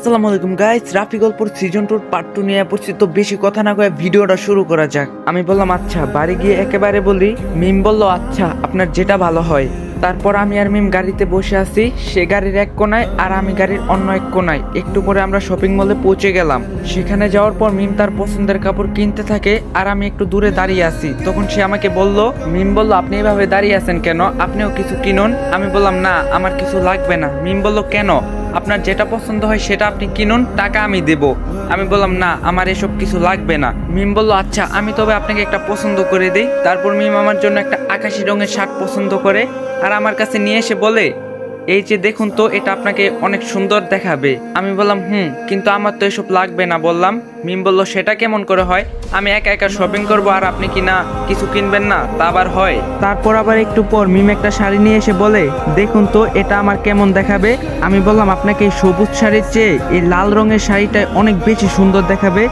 আসসালামু আলাইকুম গাইস রাফি গল্পর সিজন টুর পার্ট টু নিয়ে পড়ছি তো বেশি কথা না কয়ে ভিডিওটা শুরু করা যাক। আমি বললাম আচ্ছা বাড়ি গিয়ে একেবারে বলি? মিম বলল আচ্ছা আপনার যেটা ভালো হয়। তারপর আমি আর মিম গাড়িতে বসে আছি, সে গাড়ির এক কোনায় আর আমি গাড়ির অন্য এক কোনায়। একটু পরে আমরা শপিং মলে পৌঁছে গেলাম। সেখানে যাওয়ার পর মিম তার পছন্দের কাপড় কিনতে থাকে আর আমি একটু দূরে দাঁড়িয়ে আছি। তখন সে আমাকে বলল, মিম বলল, আপনি এভাবে দাঁড়িয়ে আছেন কেন? আপনিও কিছু কিনুন? আমি বললাম, না, আমার কিছু লাগবে না। মিম বলল, কেন? আপনার যেটা পছন্দ হয় সেটা আপনি কিনুন, টাকা আমি দেব। আমি বললাম, না, আমার এসব কিছু লাগবে না। মিম বলল আচ্ছা আমি তবে আপনাকে একটা পছন্দ করে দিই। তারপর মিম আমার জন্য একটা আকাশি রঙের শার্ট পছন্দ করে, আর আমার কাছে নিয়ে এসে বলে এই যে দেখুন তো, এটা আপনাকে অনেক সুন্দর দেখাবে। আমি বললাম, হুম, কিন্তু আমার তো এসব লাগবে না। বললাম, মিম বলল, সেটা কেমন করে হয়? আমি একা একা শপিং করব আর আপনি কি না, কিছু কিনবেন না? তা আবার হয়? তারপর আবার একটু পর মিম একটা শাড়ি নিয়ে এসে বলে, দেখুন তো, এটা আমার কেমন দেখাবে? আমি বললাম, আপনাকে এই সবুজ শাড়ির চেয়ে এই লাল রঙের শাড়িটা অনেক বেশি সুন্দর দেখাবে।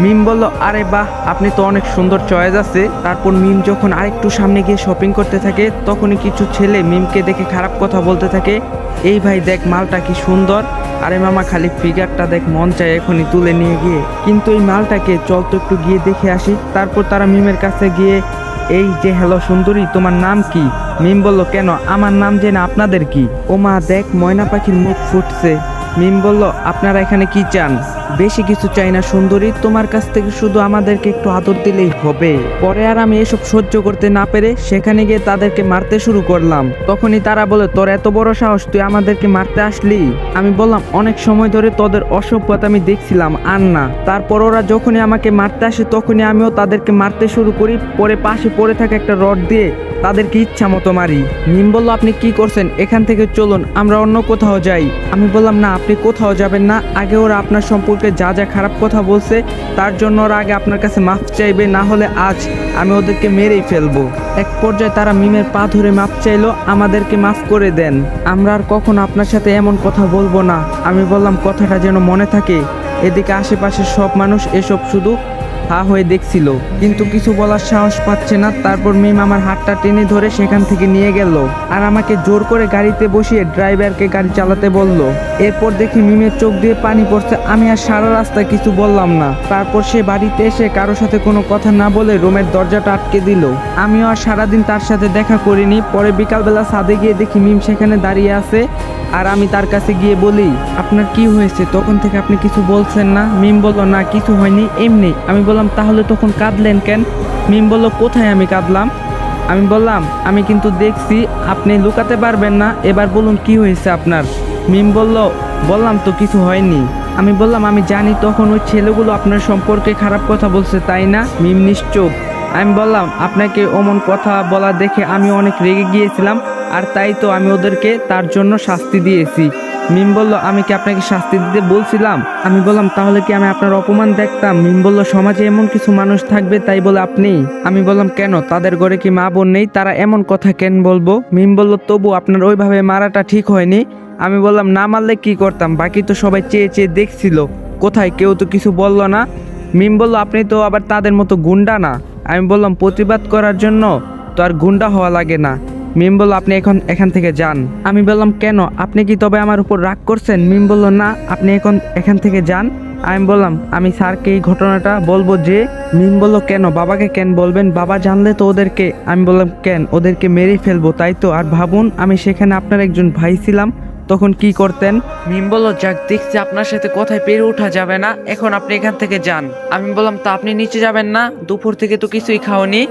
মিম বলল, আরে বাহ, আপনি তো অনেক সুন্দর চয়েস আছে। তারপর মিম যখন আরেকটু সামনে গিয়ে শপিং করতে থাকে, তখনই কিছু ছেলে মিমকে দেখে খারাপ কথা বলতে থাকে, এই ভাই দেখ, মালটা কি সুন্দর। আরে মামা, খালি ফিগারটা দেখ, মন চায় এখনই তুলে নিয়ে গিয়ে। কিন্তু এই মালটাকে চল তো একটু গিয়ে দেখে আসি। তারপর তারা মিমের কাছে গিয়ে, এই যে, হ্যালো সুন্দরী, তোমার নাম কি? মিম বলল, কেন, আমার নাম জেনে আপনাদের কি? ও মা, দেখ, ময়না পাখির মুখ ফুটছে। মিম বলল, আপনারা এখানে কি চান? বেশি কিছু চাই না, সুন্দরী। তোমার কাছ থেকে শুধু আমাদেরকে একটু আদর দিলেই হবে। পরে আর আমি এসব সহ্য করতে না পেরে সেখানে গিয়ে তাদেরকে মারতে শুরু করলাম। তখনই তারা বলে, তোর এত বড় সাহস, তুই আমাদেরকে মারতে আসলি? আমি বললাম, অনেক সময় ধরে তোদের অসভ্যতা আমি দেখছিলাম, আর না। তারপর ওরা যখনই আমাকে মারতে আসে, তখনই আমিও তাদেরকে মারতে শুরু করি। পরে পাশে পড়ে থাকা একটা রড দিয়ে তাদেরকে ইচ্ছা মতো মারি। মিম বলল, আপনি কি করছেন? এখান থেকে চলুন, আমরা অন্য কোথাও যাই। আমি বললাম, না, আপনি কোথাও যাবেন না। আগে ওরা আপনার সম্পর্কে যা যা খারাপ কথা বলছে, তার জন্য ওরা আগে আপনার কাছে মাফ চাইবে, না হলে আজ আমি ওদেরকে মেরেই ফেলব। এক পর্যায়ে তারা মিমের পা ধরে মাফ চাইলো, আমাদেরকে মাফ করে দেন। আমরা আর কখনো আপনার সাথে এমন কথা বলব না। আমি বললাম, কথাটা যেন মনে থাকে। এদিকে আশেপাশের সব মানুষ এসব শুধু হা হয়ে দেখছিল, কিন্তু কিছু বলার সাহস পাচ্ছে না। তারপর মিম আমার হাতটা টেনে ধরে সেখান থেকে নিয়ে গেল আর আমাকে জোর করে গাড়িতে বসিয়ে ড্রাইভারকে গাড়ি চালাতে বলল। এরপর দেখি মিমের চোখ দিয়ে পানি পড়ছে। আমি আর সারা রাস্তায় কিছু বললাম না। তারপর সে বাড়িতে এসে কারোর সাথে কোনো কথা না বলে রুমের দরজাটা আটকে দিল। আমিও আর সারাদিন তার সাথে দেখা করিনি। পরে বিকালবেলা ছাদে গিয়ে দেখি মিম সেখানে দাঁড়িয়ে আছে। আর আমি তার কাছে গিয়ে বলি, আপনার কি হয়েছে? তখন থেকে আপনি কিছু বলছেন না? মিম বলল, না, কিছু হয়নি, এমনি। আমি বললাম, তাহলে তখন কাঁদলেন কেন? মিম বলল, কোথায় আমি কাঁদলাম? আমি বললাম, আমি কিন্তু দেখছি আপনি লুকাতে পারবেন না, এবার বলুন কি হয়েছে আপনার? মিম বলল, বললাম তো কিছু হয়নি। আমি বললাম, আমি জানি তখন ওই ছেলেগুলো আপনার সম্পর্কে খারাপ কথা বলছে, তাই না? মিম নিশ্চুপ। আমি বললাম, আপনাকে অমন কথা বলা দেখে আমি অনেক রেগে গিয়েছিলাম আর তাই তো আমি ওদেরকে তার জন্য শাস্তি দিয়েছি। মিম বলল, আমি কি আপনাকে শাস্তি দিতে বলছিলাম? আমি বললাম, তাহলে কি আমি আপনার অপমান দেখতাম? মিম বলল, সমাজে এমন কিছু মানুষ থাকবে তাই বলে আপনি? আমি বললাম, কেন? তাদের ঘরে কি মা বোন নেই? তারা এমন কথা কেন বলব? মিম বলল, তবু আপনার ওইভাবে মারাটা ঠিক হয়নি। আমি বললাম, না মারলে কি করতাম? বাকি তো সবাই চেয়ে চেয়ে দেখছিল। কোথায়? কেউ তো কিছু বলল না। মিম বলল, আপনি তো আবার তাদের মতো গুন্ডা না। আমি বললাম, প্রতিবাদ করার জন্য তো আর গুন্ডা হওয়া লাগে না। মিম বলল, আপনি এখন এখান থেকে যান। আমি বললাম, কেন? আপনি কি তবে আমার উপর রাগ করছেন? মিম বলল, না, আপনি এখন এখান থেকে যান। আমি বললাম, আমি স্যারকে এই ঘটনাটা বলব যে মিম বলল, কেন? বাবাকে কেন বলবেন? বাবা জানলে তো ওদেরকে আমি বললাম, কেন? ওদেরকে মেরেই ফেলব, তাই তো? আর ভাবুন, আমি সেখানে আপনার একজন ভাই ছিলাম, তখন কি করতেন? মিম বলল, যাক, দেখছি আপনার সাথে কোথায় পেরে ওঠা যাবে না। এখন আপনি এখান থেকে যান। আমি বললাম, তা আপনি নিচে যাবেন না? দুপুর থেকে তো কিছুই খাওনি?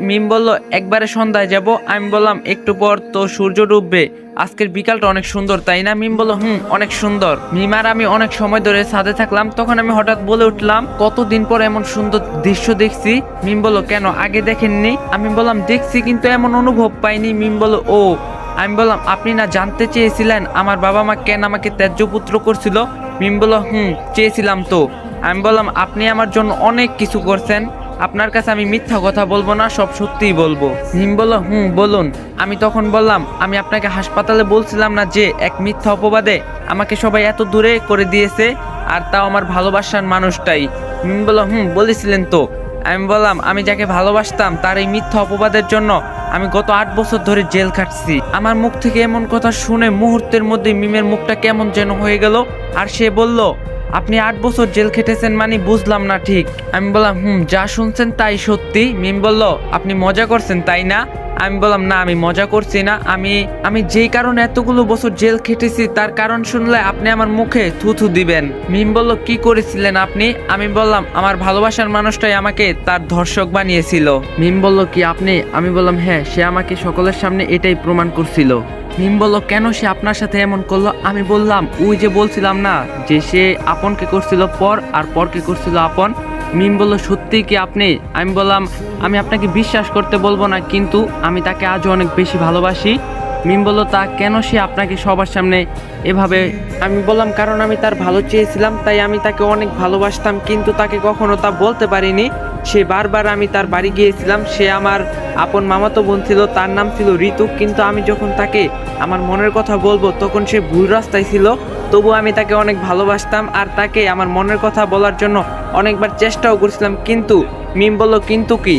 মিম বলল, একবারে সন্ধ্যায় যাব। আমি বললাম, একটু পর তো সূর্য ডুববে। আজকের বিকালটা অনেক সুন্দর, তাই না? মিম বলল, হুম, অনেক সুন্দর। মিম আর আমি অনেক সময় ধরে ছাদে থাকলাম। তখন আমি হঠাৎ বলে উঠলাম, কতদিন পর এমন সুন্দর দৃশ্য দেখছি? মিম বলল, কেন, আগে দেখেননি? আমি বললাম, দেখছি, কিন্তু এমন অনুভব পাইনি। মিম বলল, ও। আমি বললাম, আপনি না জানতে চেয়েছিলেন আমার বাবা মা কেন আমাকে ত্যায্য পুত্র করছিল? মিম বলল, হুম, চেয়েছিলাম তো। আমি বললাম, আপনি আমার জন্য অনেক কিছু করছেন। আপনার কাছে আমি মিথ্যা কথা বলব না, সব সত্যিই বলব। মিম বলল, হুম, বলুন। আমি তখন বললাম, আমি আপনাকে হাসপাতালে বলছিলাম না যে এক মিথ্যা অপবাদে আমাকে সবাই এত দূরে করে দিয়েছে, আর তাও আমার ভালোবাসার মানুষটাই। মিম বলল, হুম, বলেছিলেন তো। আমি বললাম, আমি যাকে ভালোবাসতাম, তার এই মিথ্যা অপবাদের জন্য আমি গত আট বছর ধরে জেল খাটছি। আমার মুখ থেকে এমন কথা শুনে মুহূর্তের মধ্যে মিমের মুখটা কেমন যেন হয়ে গেল, আর সে বলল আপনি আট বছর জেল খেটেছেন মানে বুঝলাম না ঠিক। আমি বললাম, হুম, যা শুনছেন তাই সত্যি। মিম বলল, আপনি মজা করছেন, তাই না? আমি বললাম, না, আমি মজা করছি না। আমি আমি যেই কারণে এতগুলো বছর জেল খেটেছি, তার কারণ শুনলে আপনি আমার মুখে থুথু দিবেন। মিম বলল, কি করেছিলেন আপনি? আমি বললাম, আমার ভালোবাসার মানুষটাই আমাকে তার ধর্ষক বানিয়েছিল। মিম বলল, কি আপনি? আমি বললাম হ্যাঁ সে আমাকে সকলের সামনে এটাই প্রমাণ করছিল। মিম বলল, কেন সে আপনার সাথে এমন করল? আমি বললাম, ওই যে বলছিলাম না, যে সে আপনকে করছিল পর আর পরকে করছিল আপন। মিম বলল, সত্যি কি আপনি? আমি বললাম, আমি আপনাকে বিশ্বাস করতে বলব না, কিন্তু আমি তাকে আজও অনেক বেশি ভালোবাসি। মিম বলল, তা কেন সে আপনাকে সবার সামনে এভাবে আমি বললাম, কারণ আমি তার ভালো চেয়েছিলাম, তাই আমি তাকে অনেক ভালোবাসতাম, কিন্তু তাকে কখনো তা বলতে পারিনি। সে বারবার আমি তার বাড়ি গিয়েছিলাম, সে আমার আপন মামাতো বোন ছিল, তার নাম ছিল ঋতু, কিন্তু আমি যখন তাকে আমার মনের কথা বলব, তখন সে ভুল রাস্তায় ছিল। তবু আমি তাকে অনেক ভালোবাসতাম আর তাকে আমার মনের কথা বলার জন্য অনেকবার চেষ্টাও করছিলাম, কিন্তু মিম বলল, কিন্তু কি?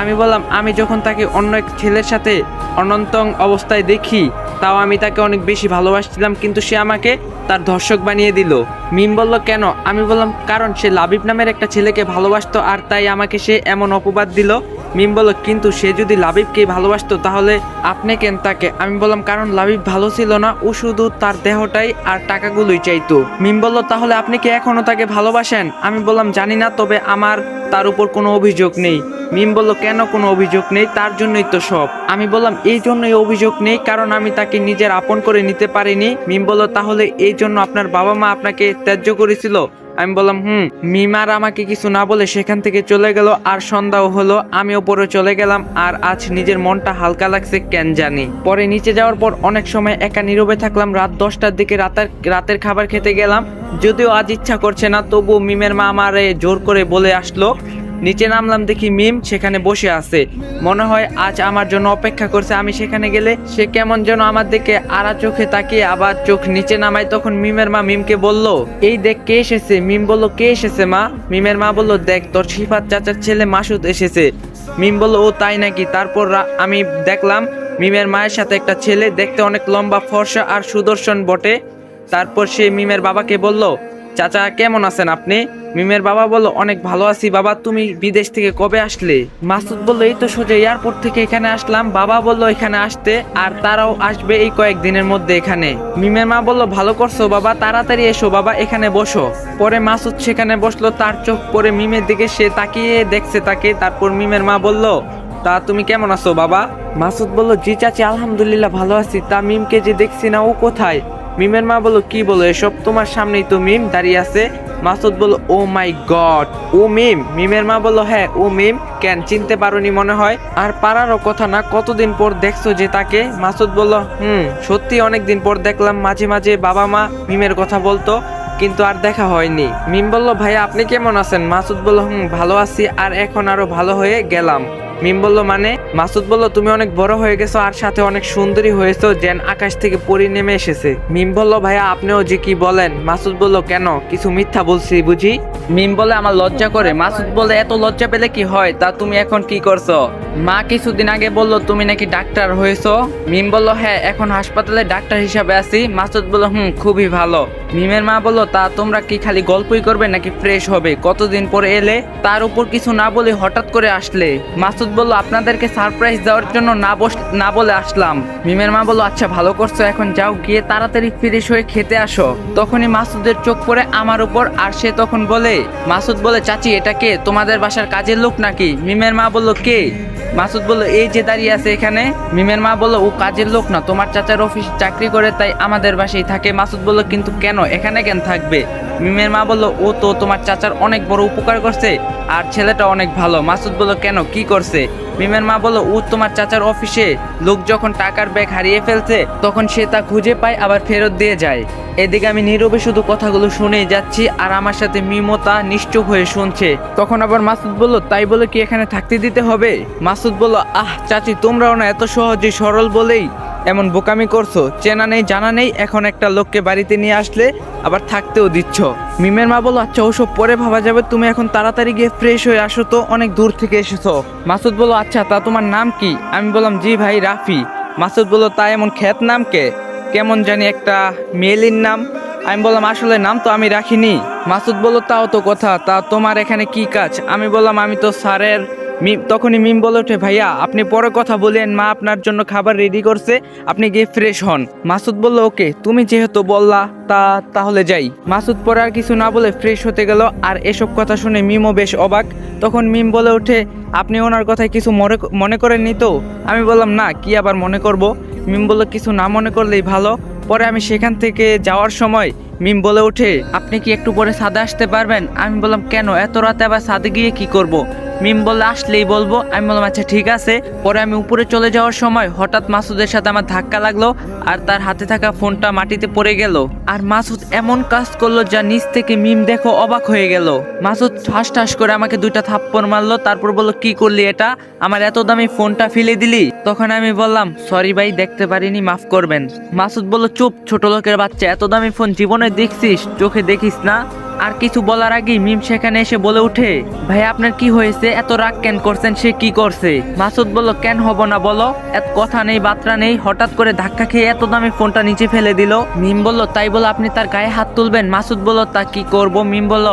আমি বললাম, আমি যখন তাকে অন্য এক ছেলের সাথে অনন্তং অবস্থায় দেখি, তাও আমি তাকে অনেক বেশি ভালোবাসছিলাম, কিন্তু সে আমাকে তার ধর্ষক বানিয়ে দিল। মিম বলল, কেন? আমি বললাম, কারণ সে লাবিব নামের একটা ছেলেকে ভালোবাসত আর তাই আমাকে সে এমন অপবাদ দিল। মিম বলল, কিন্তু সে যদি লাবিবকে ভালোবাসতো তাহলে আপনি কেন তাকে? আমি বললাম, কারণ লাবিব ভালো ছিল না, ও শুধু তার দেহটাই আর টাকাগুলোই চাইতো। মিম বলল, তাহলে আপনি কি এখনও তাকে ভালোবাসেন? আমি বললাম, জানি না, তবে আমার তার উপর কোনো অভিযোগ নেই। মিম বলল, কেন কোনো অভিযোগ নেই? তার জন্যই তো সব। আমি বললাম, এই জন্যই অভিযোগ নেই, কারণ আমি তাকে নিজের আপন করে নিতে পারিনি। মিম বলল, তাহলে এই জন্য আপনার বাবা মা আপনাকে ত্যায্য করেছিল? আমি বললাম, হুম, মিমার আমাকে কিছু না বলে সেখান থেকে চলে গেল আর সন্ধ্যাও হলো আমি ওপরে চলে গেলাম আর আজ নিজের মনটা হালকা লাগছে, কেন জানি। পরে নিচে যাওয়ার পর অনেক সময় একা নীরবে থাকলাম, রাত দশটার দিকে রাতের রাতের খাবার খেতে গেলাম, যদিও আজ ইচ্ছা করছে না তবু মিমের মা আমারে জোর করে বলে আসলো নিচে নামলাম দেখি মিম সেখানে বসে আছে। মনে হয় আজ আমার জন্য অপেক্ষা করছে, আমি সেখানে গেলে সে কেমন যেন আমার দিকে আড়া চোখে তাকিয়ে আবার চোখ নিচে নামায়। তখন মিমের মা মিমকে বলল, এই দেখ, কে এসেছে? মিম বলল, কে এসেছে মা? মিমের মা বলল, দেখ, তোর শিফাত চাচার ছেলে মাসুদ এসেছে। মিম বলল, ও তাই নাকি? তারপর আমি দেখলাম মিমের মায়ের সাথে একটা ছেলে দেখতে অনেক লম্বা, ফর্সা আর সুদর্শন বটে। তারপর সে মিমের বাবাকে বলল চাচা, কেমন আছেন আপনি? মিমের বাবা বলল, অনেক ভালো আছি। বাবা, তুমি বিদেশ থেকে কবে আসলে? মাসুদ বলল, এই তো সোজা এয়ারপোর্ট থেকে এখানে আসলাম। বাবা বলল, এখানে আসতে আর তারাও আসবে এই কয়েকদিনের মধ্যে এখানে। মিমের মা বলল, ভালো করছ বাবা, তাড়াতাড়ি এসো বাবা, এখানে বসো। পরে মাসুদ সেখানে বসল, তার চোখ পরে মিমের দিকে, সে তাকিয়ে দেখছে তাকে। তারপর মিমের মা বলল, তা তুমি কেমন আছো বাবা? মাসুদ বলল, জি চাচি, আলহামদুলিল্লাহ ভালো আছি। তা মিমকে যে দেখছি না, ও কোথায়? মিমের মা বলল, কি বলো এসব? তোমার সামনেই তো মিম দাঁড়িয়ে আছে। মাসুদ বলল, ও মাই গড, ও মিম। মিমের মা বলল হ্যাঁ ও মিম। কেন, চিনতে পারোনি মনে হয়? আর পারারও কথা না, কতদিন পর দেখছ যে তাকে? মাসুদ বলল, হুম, সত্যি অনেক দিন পর দেখলাম, মাঝে মাঝে বাবা মা মিমের কথা বলতো, কিন্তু আর দেখা হয়নি। মিম বলল, ভাইয়া, আপনি কেমন আছেন? মাসুদ বলল, হুম, ভালো আছি, আর এখন আরও ভালো হয়ে গেলাম। মিম বলল মানে? মাসুদ বলল, তুমি অনেক বড় হয়ে গেছো আর সাথে অনেক সুন্দরী হয়েছো, যেন আকাশ থেকে পরি নেমে এসেছে। মিম বলল, ভাইয়া, আপনিও যে কি বলেন? মাসুদ বলল, কেন? কিছু মিথ্যা বলছি, বুঝি? মিম বলে, আমার লজ্জা করে। মাসুদ বলে এত লজ্জা পেলে কি হয়? তা তুমি এখন কি করছ? মা কিছুদিন আগে বলল, তুমি নাকি ডাক্তার হয়েছো? মিম বলল হ্যাঁ এখন হাসপাতালে ডাক্তার হিসাবে আছি। মাসুদ বলল, হুম, খুবই ভালো। মিমের মা বলল, তা তোমরা কি খালি গল্পই করবে নাকি ফ্রেশ হবে? কতদিন পরে এলে? তার উপর কিছু না বলে হঠাৎ করে আসলে। মাসুদ বলল, আপনাদেরকে সারপ্রাইজ দেওয়ার জন্য না বস, না বলে আসলাম। মিমের মা বলল আচ্ছা ভালো করছ, এখন যাও, গিয়ে তাড়াতাড়ি ফ্রেশ হয়ে খেতে আসো। তখনই মাসুদের চোখ পড়ে আমার উপর, আর সে তখন বলে, মাসুদ বলে, চাচি, এটা কে? তোমাদের বাসার কাজের লোক নাকি? মিমের মা বলল, কে? মাসুদ বলল, এই যে দাঁড়িয়ে আছে এখানে। মিমের মা বলল, ও কাজের লোক না, তোমার চাচার অফিস চাকরি করে, তাই আমাদের বাসায় থাকে। মাসুদ বলল, কিন্তু কেন? এখানে কেন থাকবে? মিমের মা বলল, ও তো তোমার চাচার অনেক বড় উপকার করছে, আর ছেলেটা অনেক ভালো। মাসুদ বলল, কেন? কি করছে? মিমের মা বলল ও তোমার চাচার অফিসে লোক যখন টাকার ব্যাগ হারিয়ে ফেলছে, তখন সে তা খুঁজে পায়, আবার ফেরত দিয়ে যায়। এদিকে আমি নীরবে শুধু কথাগুলো শুনেই যাচ্ছি, আর আমার সাথে মিমতা নিশ্চুপ হয়ে শুনছে। তখন আবার মাসুদ বলল, তাই বলে কি এখানে থাকতে দিতে হবে? মাসুদ বলল, আহ, চাচি, তোমরাও না এত সহজে সরল বলেই এমন বোকামি করছ, চেনা নেই, জানা নেই, এখন একটা লোককে বাড়িতে নিয়ে আসলে আবার থাকতেও দিচ্ছ। মিমের মা বলো আচ্ছা ওসব পরে ভাবা যাবে, তুমি এখন তাড়াতাড়ি গিয়ে ফ্রেশ হয়ে আসো তো, অনেক দূর থেকে এসেছ। মাসুদ বলো আচ্ছা তা তোমার নাম কি? আমি বললাম, জি ভাই, রাফি। মাসুদ বলল, তা এমন খ্যাত নাম কে? কেমন জানি একটা মেলির নাম। আমি বললাম, আসলে নাম তো আমি রাখিনি। মাসুদ বলল, তাও তো কথা, তা তোমার এখানে কি কাজ? আমি বললাম, আমি তো স্যারের মিম তখনই মিম বলে ওঠে, ভাইয়া, আপনি পরে কথা বলেন, মা আপনার জন্য খাবার রেডি করছে, আপনি গিয়ে ফ্রেশ হন। মাসুদ বলল, ওকে, তুমি যেহেতু বললা, তা তাহলে যাই। মাসুদ পরে আর কিছু না বলে ফ্রেশ হতে গেল, আর এসব কথা শুনে মিমও বেশ অবাক। তখন মিম বলে ওঠে, আপনি ওনার কথায় কিছু মনে মনে করেননি তো? আমি বললাম, না, কি আবার মনে করব? মিম বলল, কিছু না মনে করলেই ভালো। পরে আমি সেখান থেকে যাওয়ার সময় মিম বলে ওঠে, আপনি কি একটু পরে সাদে আসতে পারবেন? আমি বললাম, কেন? এত রাতে আবার সাদে গিয়ে কি করব। মিম বললে, আসলেই বলব। আমি বললাম আচ্ছা ঠিক আছে। পরে আমি উপরে চলে যাওয়ার সময় হঠাৎ মাসুদের সাথে আমার ধাক্কা লাগল আর তার হাতে থাকা ফোনটা মাটিতে পড়ে গেল। আর মাসুদ এমন কাজ করল যা নিচ থেকে মিম দেখো অবাক হয়ে গেল। মাসুদ ঠাস ঠাস করে আমাকে দুইটা থাপ্পড় মারলো, তারপর বলল, কি করলি এটা? আমার এত দামি ফোনটা ফেলে দিলি? তখন আমি বললাম, সরি ভাই, দেখতে পারিনি, মাফ করবেন। মাসুদ বলল, চুপ, ছোট লোকের বাচ্চা, এত দামি ফোন জীবনে দেখছিস, চোখে দেখিস না। আর কিছু বলার আগেই মিম সেখানে এসে বলে উঠে ভাই, আপনার কি হয়েছে? এত রাগ কেন করছেন? সে কি করছে? মাসুদ বলল, কেন হব না বলো? এত কথা নেই, বাত্রা নেই। হঠাৎ করে ধাক্কা খেয়ে এত দামি ফোনটা নিচে ফেলে দিল। মিম বলল, তাই বলো আপনি তার গায়ে হাত তুলবেন? মাসুদ বলল, তা কি করব? মিম বলল,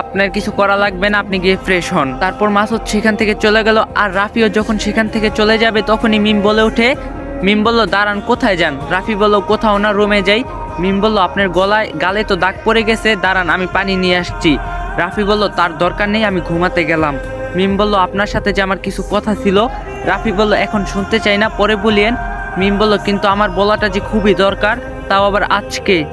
আপনার কিছু করা লাগবে না, আপনি গিয়ে ফ্রেশ হন। তারপর মাসুদ সেখান থেকে চলে গেল। আর রাফিও যখন সেখান থেকে চলে যাবে, তখনই মিম বলে ওঠে, মিম বলল, দাঁড়ান, কোথায় যান? রাফি বলল, কোথাও না, রুমে যাই। মিম বলল, আপনার গলায়, গালে তো দাগ পড়ে গেছে, দাঁড়ান, আমি পানি নিয়ে আসছি। রাফি বলল, তার দরকার নেই, আমি ঘুমাতে গেলাম। মিম বলল, আপনার সাথে যে আমার কিছু কথা ছিল? রাফি বলল, এখন শুনতে চাই না, পরে বলিয়েন। মিম বলল, কিন্তু আমার বলাটা যে খুবই দরকার, তাও আবার আজকে।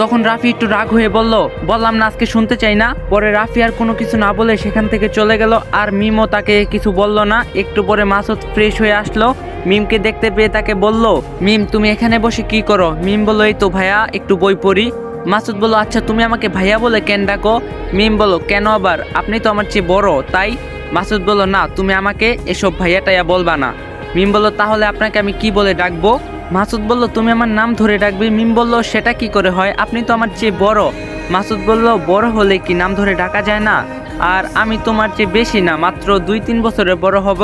তখন রাফি একটু রাগ হয়ে বলল, বললাম না, আজকে শুনতে চাই না। পরে রাফি আর কোনো কিছু না বলে সেখান থেকে চলে গেল আর মিমও তাকে কিছু বলল না। একটু পরে মাসুদ ফ্রেশ হয়ে আসলো। মিমকে দেখতে পেয়ে তাকে বলল, মিম, তুমি এখানে বসে কি করো? মিম বলল, এই তো ভাইয়া, একটু বই পড়ি। মাসুদ বলল আচ্ছা তুমি আমাকে ভাইয়া বলে কেন ডাকো? মিম বলো কেন আবার? আপনি তো আমার চেয়ে বড়, তাই? মাসুদ বলল, না, তুমি আমাকে এসব ভাইয়া টাইয়া বলবা না। মিম বলল, তাহলে আপনাকে আমি কি বলে ডাকবো? মাসুদ বলল, তুমি আমার নাম ধরে ডাকবে। মিম বলল, সেটা কি করে হয়? আপনি তো আমার চেয়ে বড়। মাসুদ বলল, বড় হলে কি নাম ধরে ডাকা যায় না? আর আমি তোমার চেয়ে বেশি না, মাত্র দুই তিন বছরে বড় হব।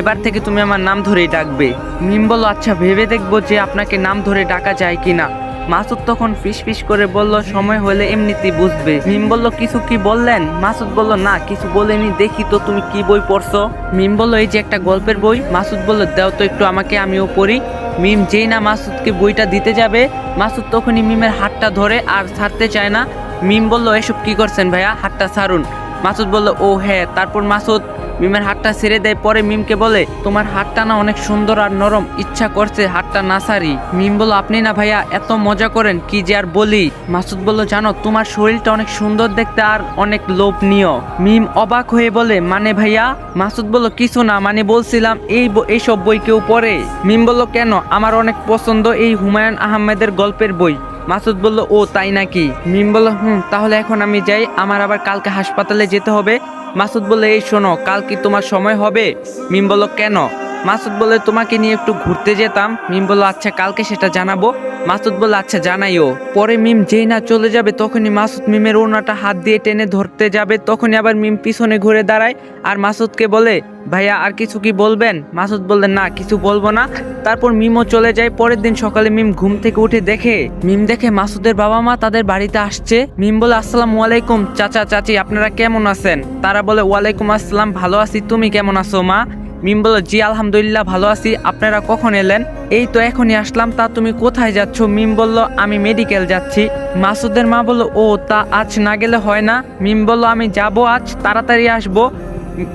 এবার থেকে তুমি আমার নাম ধরেই ডাকবে। মিম বলল আচ্ছা ভেবে দেখব যে আপনাকে নাম ধরে ডাকা যায় কি না মাসুদ তখন ফিস করে বলল, সময় হলে এমনিতেই বুঝবে। মিম বলল, কিছু কি বললেন? মাসুদ বলল, না, কিছু বলেনি, দেখি তো তুমি কি বই পড়ছো? মিম বলল, এই যে একটা গল্পের বই। মাসুদ বলল, দাও তো একটু আমাকে, আমিও পড়ি। মিম যেই না মাসুদকে বইটা দিতে যাবে, মাসুদ তখনই মিমের হাতটা ধরে আর ছাড়তে চায় না। মিম বলল, এসব কি করছেন ভাইয়া? হাতটা ছাড়ুন। মাসুদ বলল, ও হ্যাঁ। তারপর মাসুদ মিমের হাতটা ছেড়ে দেয়, পরে মিমকে বলে, তোমার হাতটা না অনেক সুন্দর আর নরম, ইচ্ছা করছে হাতটা না সারি। মিম বলল, আপনি না ভাইয়া, এত মজা করেন, কি যে আর বলি? মাসুদ বলল, জানো, তোমার শরীরটা অনেক সুন্দর দেখতে আর অনেক লোভনীয়। মিম অবাক হয়ে বলে মানে ভাইয়া? মাসুদ বলল, কিছু না মানে বলছিলাম, এই এইসব বই কেউ পড়ে? মিম বলল, কেন? আমার অনেক পছন্দ এই হুমায়ুন আহমেদের গল্পের বই। মাসুদ বলল, ও, তাই নাকি? মিম বলল, হুম, তাহলে এখন আমি যাই, আমার আবার কালকে হাসপাতালে যেতে হবে। মাসুদ বলে এই শোনো কাল কি তোমার সময় হবে? মিম বলল কেন? মাসুদ বলে, তোমাকে নিয়ে একটু ঘুরতে যেতাম। মিম বলল আচ্ছা কালকে সেটা জানাব। মাসুদ বলল আচ্ছা জানাইও। পরে মিম যেই না চলে যাবে, তখনই মাসুদ মিমের ওনাটা হাত দিয়ে টেনে ধরতে যাবে। তখনই আবার মিম পিছনে ঘুরে দাঁড়ায় আর মাসুদকে বলে, ভাইয়া, আর কিছু কি বলবেন? মাসুদ বললেন না, কিছু বলব না। তারপর মিমও চলে যায়। পরের দিন সকালে মিম ঘুম থেকে উঠে দেখে, মিম দেখে মাসুদের বাবা মা তাদের বাড়িতে আসছে। মিম বলে, আসসালাম আলাইকুম চাচা, চাচি, আপনারা কেমন আছেন? তারা বলে, ওয়ালাইকুম আসসালাম, ভালো আছি। তুমি কেমন আছো মা? মিম বলল জি, আলহামদুলিল্লাহ, ভালো আছি। আপনারা কখন এলেন? এই তো এখনই আসলাম। তা তুমি কোথায় যাচ্ছ? মিম বলল, আমি মেডিকেল যাচ্ছি। মাসুদের মা বলল, ও, তা আজ না গেলে হয় না। মিম বলল, আমি যাব আজ, তাড়াতাড়ি আসব।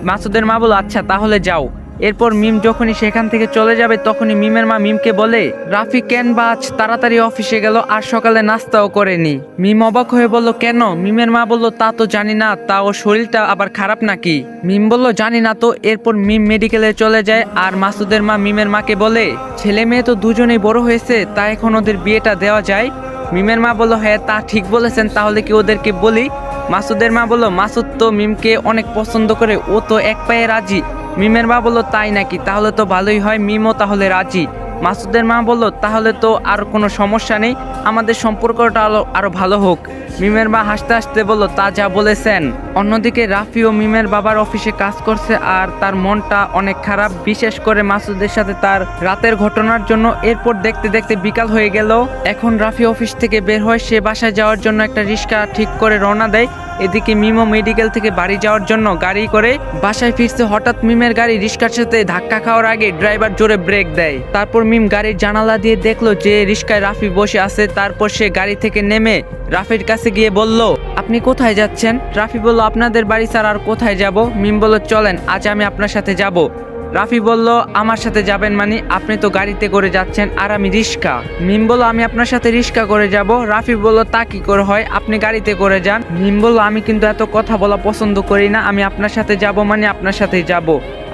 মাসুদের মা বলল আচ্ছা তাহলে যাও। এরপর মিম যখনই সেখান থেকে চলে যাবে, তখনই মিমের মা মিমকে বলে, রাফি, কেন বা আজ তাড়াতাড়ি অফিসে গেল? আর সকালে নাস্তাও করেনি। মিম অবাক হয়ে বলল, কেন? মিমের মা বলল, তা তো জানি না, তা ওর শরীরটা আবার খারাপ নাকি? মিম বলল, জানি না তো। এরপর মিম মেডিকেলে চলে যায়, আর মাসুদের মা মিমের মাকে বলে, ছেলে মেয়ে তো দুজনেই বড় হয়েছে, তা এখন ওদের বিয়েটা দেওয়া যায়? মিমের মা বলল হ্যাঁ তা ঠিক বলেছেন, তাহলে কি ওদেরকে বলি? মাসুদের মা বলল, মাসুদ তো মিমকে অনেক পছন্দ করে, ও তো এক পায়ে রাজি। মিমের মা বলল তাই নাকি? তাহলে তো ভালোই হয় মিমও তাহলে রাজি। মাসুদের মা বলল, তাহলে তো আর কোনো সমস্যা নেই, আমাদের সম্পর্কটা আরও আরও ভালো হোক। মিমের মা হাসতে হাসতে বলল, তা যা বলেছেন। অন্যদিকে রাফি ও মিমের বাবার অফিসে কাজ করছে আর তার মনটা অনেক খারাপ, বিশেষ করে মাসুদের সাথে তার রাতের ঘটনার জন্য। এরপর দেখতে দেখতে বিকাল হয়ে গেল। এখন রাফি অফিস থেকে বের হয়, সে বাসায় যাওয়ার জন্য একটা রিক্সা ঠিক করে রওনা দেয়। এদিকে মিমো মেডিকেল থেকে বাড়ি যাওয়ার জন্য গাড়ি করে বাসায় ফিরছে। হঠাৎ মিমের গাড়ি রিক্সার সাথে ধাক্কা খাওয়ার আগে ড্রাইভার জোরে ব্রেক দেয়। তারপর মিম গাড়ির জানালা দিয়ে দেখল যে রিক্সায় রাফি বসে আছে। তারপর সে গাড়ি থেকে নেমে রাফির কাছে গিয়ে বলল, আপনি কোথায় যাচ্ছেন? রাফি বলল, আপনাদের বাড়ি স্যার, আর কোথায় যাব? মিম বলল, চলেন, আজ আমি আপনার সাথে যাব। রাফি বলল, আমার সাথে যাবেন মানে আপনি তো গাড়িতে করে যাচ্ছেন, আর আমি রিক্সা। মিম বলল, আমি আপনার সাথে রিক্সা করে যাব। রাফি বলল, তা কি করে হয়? আপনি গাড়িতে করে যান। মিম বলল, আমি কিন্তু এত কথা বলা পছন্দ করি না, আমি আপনার সাথে যাব মানে আপনার সাথেই যাব।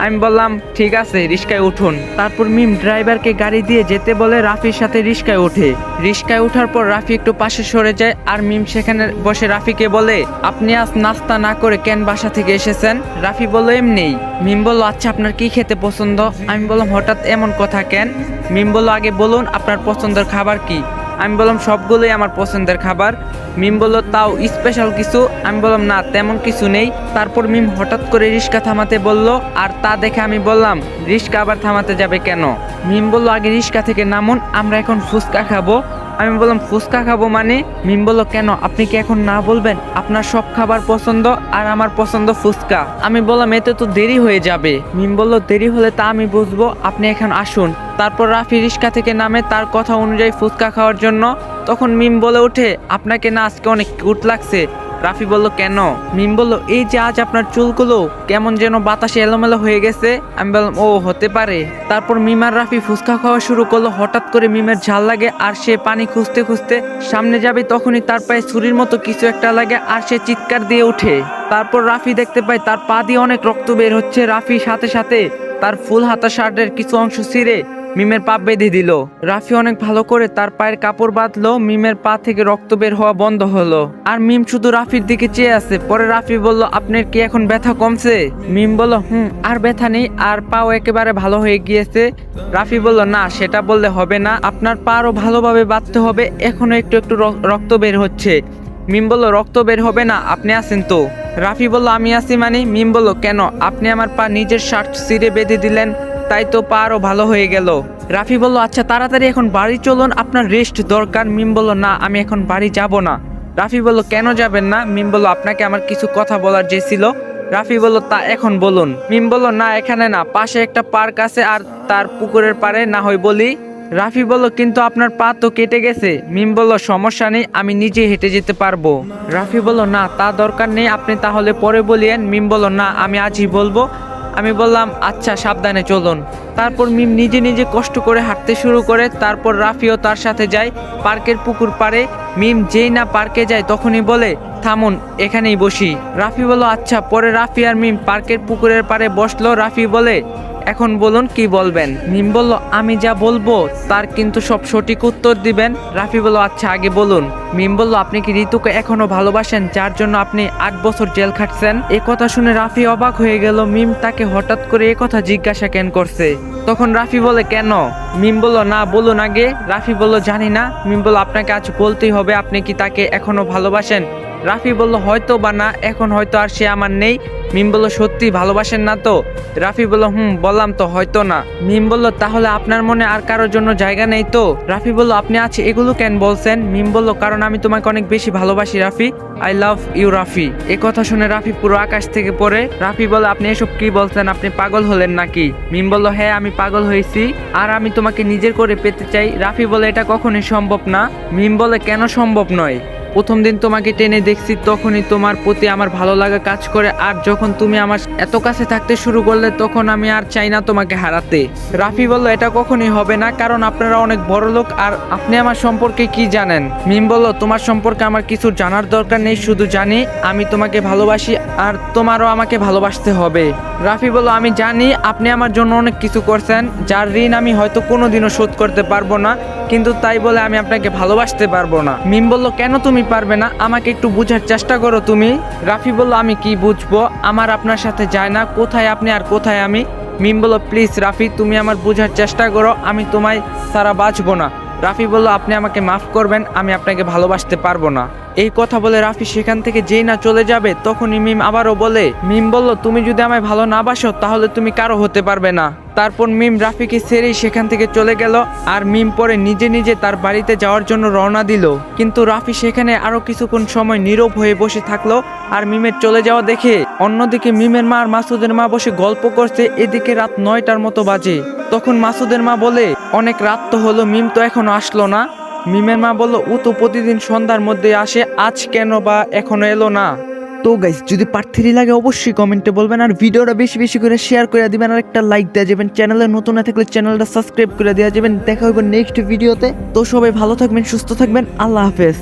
আমি বললাম, ঠিক আছে রিক্সায় উঠুন। তারপর মিম ড্রাইভারকে গাড়ি দিয়ে যেতে বলে রাফির সাথে রিক্সায় ওঠে। রিস্কায় ওঠার পর রাফি একটু পাশে সরে যায় আর মিম সেখানে বসে রাফিকে বলে, আপনি আজ নাস্তা না করে কেন বাসা থেকে এসেছেন? রাফি বলল এমনিই মিম বলল আচ্ছা আপনার কি খেতে পছন্দ? আমি বললাম, হঠাৎ এমন কথা কেন? মিম বলল, আগে বলুন, আপনার পছন্দের খাবার কি? আমি বললাম, সবগুলোই আমার পছন্দের খাবার। মিম বলল, তাও স্পেশাল কিছু? আমি বললাম, না, তেমন কিছু নেই। তারপর মিম হঠাৎ করে রিক্সা থামাতে বলল, আর তা দেখে আমি বললাম, রিস্কা আবার থামাতে যাবে কেন? মিম বলল, আগে রিক্সা থেকে নামুন, আমরা এখন ফুচকা খাব। আমি বললাম, ফুচকা খাব মানে? মিম বলল, কেন? আপনি কি এখন না বলবেন? আপনার সব খাবার পছন্দ আর আমার পছন্দ ফুচকা। আমি বললাম, এতে তো দেরি হয়ে যাবে। মিম বলল, দেরি হলে তা আমি বুঝব। আপনি এখন আসুন। তারপর রাফি রিক্সা থেকে নামে তার কথা অনুযায়ী ফুচকা খাওয়ার জন্য। তখন মিম বলে ওঠে, আপনাকে না আজকে অনেক কিউট লাগছে। রাফি বলল, কেন? মিম বলল, এই যে আজ আপনার চুলগুলো কেমন যেন বাতাসে এলোমেলো হয়ে গেছে। আমি বললাম, ও, হতে পারে। তারপর মিম আর রাফি ফুচকা খাওয়া শুরু করল। হঠাৎ করে মিমের ঝাল লাগে আর সে পানি খুঁজতে খুঁজতে সামনে যাবে, তখনই তার পায়ে ছুরির মতো কিছু একটা লাগে আর সে চিৎকার দিয়ে ওঠে। তারপর রাফি দেখতে পায় তার পা দিয়ে অনেক রক্ত বের হচ্ছে। রাফি সাথে সাথে তার ফুল হাতা শার্টের কিছু অংশ ছিঁড়ে মিমের পা বেঁধে দিল। রাফি অনেক ভালো করে তার পায়ের কাপড় বাঁধলো, মিমের পা থেকে রক্ত বের হওয়া বন্ধ হলো। আর মিম শুধু রাফির দিকে চেয়ে আছে। পরে রাফি বলল, আপনার কি এখন ব্যথা কমছে? মিম বলল, হুম, আর ব্যথা নেই, আর পাও একেবারে ভালো হয়ে গিয়েছে। রাফি বলল, না, সেটা বললে হবে না। আপনার পা আরও ভালোভাবে বাঁধতে হবে। এখনও একটু একটু রক- রক্ত বের হচ্ছে। মিম বলল, রক্ত বের হবে না, আপনি আছেন তো? রাফি বলল, আমি আছি মানে? মিম বলল, কেন? আপনি আমার পা নিজের শার্ট ছিঁড়ে বেঁধে দিলেন। তাই তো পা আরও ভালো হয়ে গেল। রাফি বলল আচ্ছা তাড়াতাড়ি এখন বাড়ি চলুন, আপনার রেস্ট দরকার। মিম বলল, না, আমি এখন বাড়ি যাব না। রাফি বলল, কেন যাবেন না? মিম বলল, আপনাকে আমার কিছু কথা বলার যে ছিল। রাফি বলল, তা এখন বলুন। মিম বলল, না, এখানে না, পাশে একটা পার্ক আছে আর তার পুকুরের পাড়ে, না হয় বলি। রাফি বলল, কিন্তু আপনার পা তো কেটে গেছে। মিম বলল, সমস্যা নেই, আমি নিজে হেঁটে যেতে পারব। রাফি বলল, না, তা দরকার নেই, আপনি তাহলে পরে বলিয়েন। মিম বলল, না, আমি আজই বলব। আমি বললাম আচ্ছা সাবধানে চলুন। তারপর মিম নিজে নিজে কষ্ট করে হাঁটতে শুরু করে, তারপর রাফিও তার সাথে যায় পার্কের পুকুর পারে মিম যেই না পার্কে যায় তখনই বলে, থামুন, এখানেই বসি। রাফি বলো আচ্ছা। পরে রাফি আর মিম পার্কের পুকুরের পাড়ে বসল। রাফি বলে এখন বলুন কি বলবেন? মিম বলল, আমি যা বলব, তার কিন্তু সব সঠিক উত্তর দিবেন। রাফি বলল আচ্ছা আগে বলুন। মিম বলল, আপনি কি ঋতুকে এখনও ভালোবাসেন, যার জন্য আপনি আট বছর জেল খাটছেন? এ কথা শুনে রাফি অবাক হয়ে গেল। মিম তাকে হঠাৎ করে এ কথা জিজ্ঞাসা কেন করছে? তখন রাফি বলে, কেন? মিম বলল, না, বলুন আগে। রাফি বলল, জানি না। মিম বলল, আপনাকে আজ বলতেই হবে, আপনি কি তাকে এখনও ভালোবাসেন? রাফি বলল, হয়তো বা না, এখন হয়তো আর সে আমার নেই। মিম বলল, সত্যি ভালোবাসেন না তো? রাফি বলল, হুম, বললাম তো, হয়তো না। মিম বলল, তাহলে আপনার মনে আর কারোর জন্য জায়গা নেই তো? রাফি বলল, আপনি আছে, এগুলো কেন বলছেন? মিম বলল, কারণ আমি তোমাকে অনেক বেশি ভালোবাসি, Rafi. I love you, Rafi. এ কথা শুনে রাফি পুরো আকাশ থেকে পড়ে। রাফি বলে আপনি এসব কি বলছেন? আপনি পাগল হলেন নাকি? মিম বলল হ্যাঁ আমি পাগল হয়েছি, আর আমি তোমাকে নিজের করে পেতে চাই। রাফি বলে এটা কখনোই সম্ভব না। মিম বলে কেন সম্ভব নয়? প্রথম দিন তোমাকে টেনে দেখছি, তখনই তোমার প্রতি আমার ভালো লাগা কাজ করে। আর যখন তুমি আমার এত কাছে থাকতে শুরু করলে, তখন আমি আর চাই না তোমাকে হারাতে। রাফি বলল, এটা কখনই হবে না, কারণ আপনারা অনেক বড় লোক, আর আপনি আমার সম্পর্কে কি জানেন? মিম বলল, তোমার সম্পর্কে আমার কিছু জানার দরকার নেই, শুধু জানি আমি তোমাকে ভালোবাসি, আর তোমারও আমাকে ভালোবাসতে হবে। রাফি বলল, আমি জানি আপনি আমার জন্য অনেক কিছু করছেন, যার ঋণ আমি হয়তো কোনোদিনও শোধ করতে পারব না কিন্তু তাই বলে আমি আপনাকে ভালোবাসতে পারব না। মিম বলল, কেন তুমি পারবে না? আমাকে একটু বোঝার চেষ্টা করো তুমি। রাফি বলল, আমি কি বুঝব? আমার আপনার সাথে যায় না। কোথায় আপনি আর কোথায় আমি? মিম বলল, প্লিজ রাফি, তুমি আমার বোঝার চেষ্টা করো, আমি তোমায় সারা বাঁচবো না। রাফি বলল, আপনি আমাকে মাফ করবেন, আমি আপনাকে ভালোবাসতে পারব না। এই কথা বলে রাফি সেখান থেকে যেই না চলে যাবে, তখনই মিম আবারও বলে, মিম বলল, তুমি যদি আমায় ভালো না বাসো, তাহলে তুমি কারও হতে পারবে না। তারপর মিম রাফিকে ছেড়েই সেখান থেকে চলে গেল, আর মিম পরে নিজে নিজে তার বাড়িতে যাওয়ার জন্য রওনা দিল। কিন্তু রাফি সেখানে আরও কিছুক্ষণ সময় নীরব হয়ে বসে থাকল, আর মিমের চলে যাওয়া দেখে অন্যদিকে মিমের মা আর মাসুদের মা বসে গল্প করছে, এদিকে রাত নয়টার মতো বাজে। তখন মাসুদের মা বলে, অনেক রাত তো হলো, মিম তো এখনও আসলো না। মিমের মা বলল, ও তো প্রতিদিন সন্ধ্যার মধ্যে আসে, আজ কেন বা এখনও এলো না? তো গাইস যদি পার্ট থ্রি লাগে অবশ্যই কমেন্টে বলবেন, আর ভিডিওটা বেশি বেশি করে শেয়ার করে দিবেন, আর একটা লাইক দেওয়া যাবেন। চ্যানেলে নতুন না থাকলে চ্যানেলটা সাবস্ক্রাইব করে দেওয়া যাবেন। দেখা হবে নেক্সট ভিডিওতে তো সবাই ভালো থাকবেন, সুস্থ থাকবেন, আল্লাহ হাফেজ।